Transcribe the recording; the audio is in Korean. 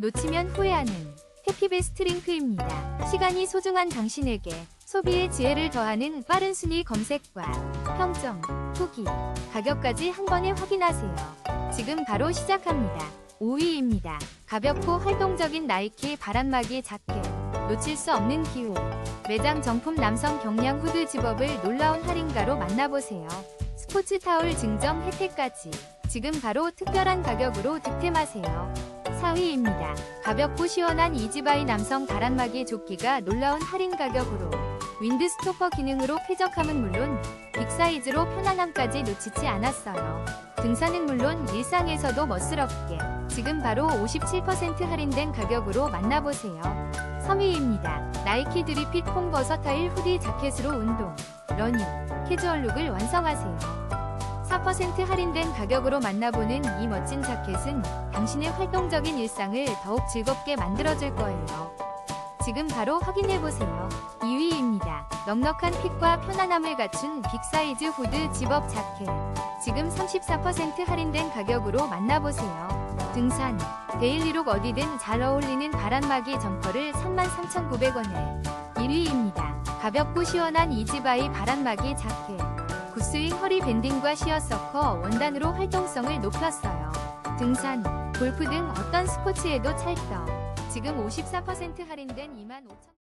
놓치면 후회하는 해피베스트 링크입니다. 시간이 소중한 당신에게 소비의 지혜를 더하는 빠른 순위 검색과 평점, 후기, 가격까지 한 번에 확인하세요. 지금 바로 시작합니다. 5위입니다. 가볍고 활동적인 나이키 바람막이 자켓. 놓칠 수 없는 기호. 매장 정품 남성 경량 후드 집업을 놀라운 할인가로 만나보세요. 스포츠 타올 증정 혜택까지. 지금 바로 특별한 가격으로 득템하세요. 4위입니다. 가볍고 시원한 이지바이 남성 바람막이 조끼가 놀라운 할인 가격으로 윈드 스토퍼 기능으로 쾌적함은 물론 빅사이즈로 편안함까지 놓치지 않았어요. 등산은 물론 일상에서도 멋스럽게 지금 바로 57% 할인된 가격으로 만나보세요. 3위입니다. 나이키 드리핏 폼 버서타일 후디 자켓으로 운동, 러닝, 캐주얼 룩을 완성하세요. 4% 할인된 가격으로 만나보는 이 멋진 자켓은 당신의 활동적인 일상을 더욱 즐겁게 만들어줄 거예요. 지금 바로 확인해보세요. 2위입니다. 넉넉한 핏과 편안함을 갖춘 빅사이즈 후드 집업 자켓. 지금 34% 할인된 가격으로 만나보세요. 등산, 데일리룩 어디든 잘 어울리는 바람막이 점퍼를 33,900원에 1위입니다. 가볍고 시원한 이지바이 바람막이 자켓. 굿스윙 허리 밴딩과 시어 서커 원단으로 활동성을 높였어요. 등산, 골프 등 어떤 스포츠에도 찰떡. 지금 54% 할인된 25,000원.